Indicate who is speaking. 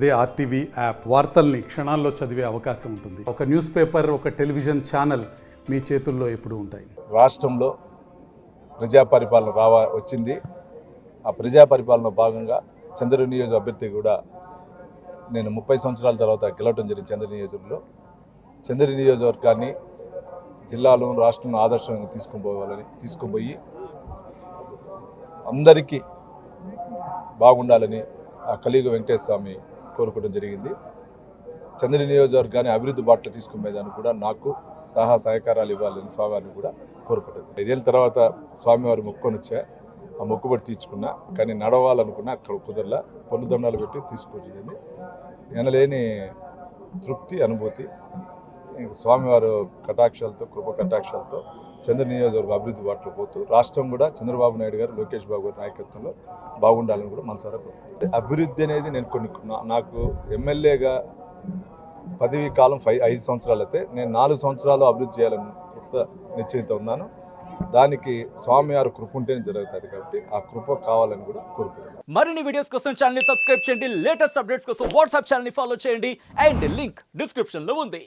Speaker 1: అదే RTV app వార్తల్ని క్షణాల్లో చదివే అవకాశం ఉంటుంది. ఒక న్యూస్ పేపర్ ఒక టెలివిజన్ ఛానల్ మీ చేతుల్లో ఎప్పుడు ఉంటాయి.
Speaker 2: రాష్ట్రంలో ప్రజా పరిపాలన రావా వచ్చింది. ఆ ప్రజా పరిపాలన భాగంగా చంద్ర నియోజక అభ్యర్థి కూడా నేను ముప్పై సంవత్సరాల తర్వాత గెలవడం జరిగింది చంద్ర నియోజకంలో చంద్ర నియోజకవర్గాన్ని జిల్లాలో రాష్ట్రంలో ఆదర్శంగా తీసుకొని పోవాలని అందరికీ బాగుండాలని ఆ కలియుగ వెంకటేశ్వర స్వామి కోరుకోవడం జరిగింది. చంద్ర నియోజకవర్గాన్ని అభివృద్ధి బాటలో తీసుకునేదాన్ని కూడా నాకు సహా సహకారాలు ఇవ్వాలని స్వామివారిని కూడా కోరుకుంటుంది ఐదేళ్ళ తర్వాత స్వామివారి మొక్కుకొని వచ్చా ఆ మొక్కుబడి తీర్చుకున్నా కానీ నడవాలనుకున్నా అక్కడ కుదరలా పన్ను దండాలు పెట్టి తీసుకొచ్చింది ఎనలేని తృప్తి అనుభూతి స్వామివారు కటాక్షాలతో కృప కటాక్షాలతో చంద్ర నియోజకవర్గ అభివృద్ధి బాటలో పోతూ రాష్ట్రం కూడా చంద్రబాబు నాయుడు గారు లోకేష్ బాబు గారి నాయకత్వంలో బాగుండాలని కూడా మనసారా కోరుకుంటున్నాను. అభివృద్ధి అనేది నేను కొన్ని నాకు ఎమ్మెల్యేగా పదవీ కాలం ఫైవ్ ఐదు సంవత్సరాలు అయితే నేను నాలుగు సంవత్సరాలు అభివృద్ధి చేయాలని కొత్త నిశ్చయిత ఉన్నాను. దానికి స్వామివారి కృప ఉంటేనే జరుగుతుంది కాబట్టి ఆ కృప కావాలని కూడా కోరుకుంటున్నాను.
Speaker 3: మరిన్ని వీడియోస్ కోసం ఛానల్ సబ్స్క్రైబ్ చేయండి. లేటెస్ట్ అప్డేట్స్ కోసం వాట్సాప్ ఛానల్ ఫాలో చేయండి. అండ్ లింక్ డిస్క్రిప్షన్లో ఉంది.